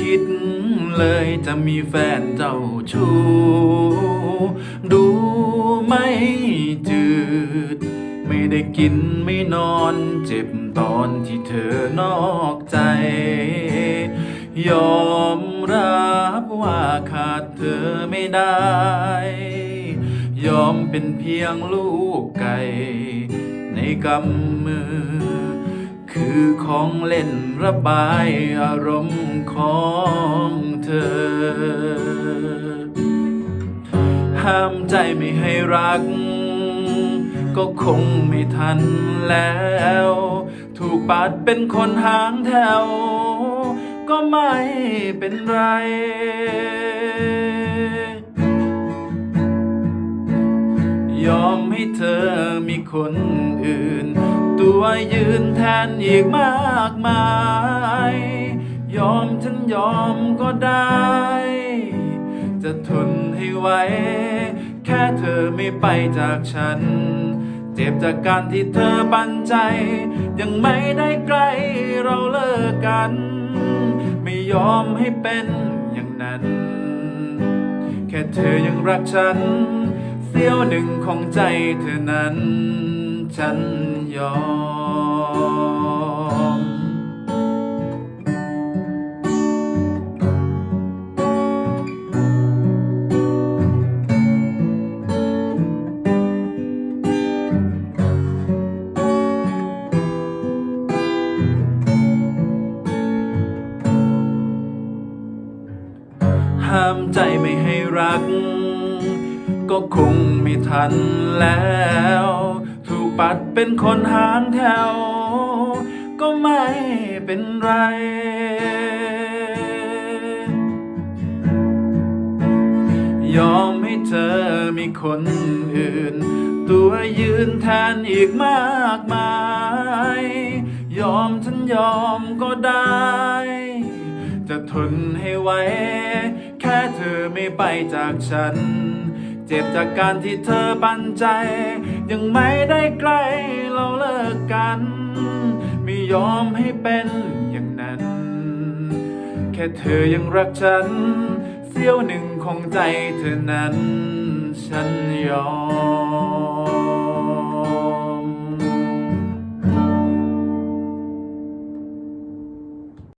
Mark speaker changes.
Speaker 1: คิดเลยจะมีแฟนเจ้าชู้ดูไม่จืด ไม่ได้กินไม่นอนเจ็บตอนที่เธอนอกใจ ยอมรับว่าขาดเธอไม่ได้ ยอมเป็นเพียงลูกไก่ในกำมือ คือของเล่นระบายอารมณ์ของเธอ ห้ามใจไม่ให้รัก ก็คงไม่ทันแล้ว ถูกปัดเป็นคนหางแถว ก็ไม่เป็นไรยอมให้เธอมีคนอื่น ตัวยืนแทนอีกมากมาย ยอมฉันยอมก็ได้ จะทนให้ไหวแค่เธอไม่ไปจากฉัน เจ็บจากการที่เธอปันใจ ยังไม่ได้ใกล้เราเลิกกัน ไม่ยอมให้เป็นอย่างนั้น แค่เธอยังรักฉัน เสี้ยวหนึ่งของใจเธอนั้น ฉันยอม ห้ามใจไม่ให้รัก ก็คงไม่ทันแล้ว ปัดเป็นคนหางแถว ก็ไม่เป็นไร ยอมให้เธอมีคนอื่น ตัวยืนแทนอีกมากมาย ยอมฉันยอมก็ได้ จะทนให้ไหวแค่เธอไม่ไปจากฉัน เจ็บจากการที่เธอปันใจ ยังไม่ได้ใกล้เราเลิกกัน ไม่ยอมให้เป็นอย่างนั้น แค่เธอยังรักฉัน เสี้ยวหนึ่งของใจเธอนั้นฉันยอม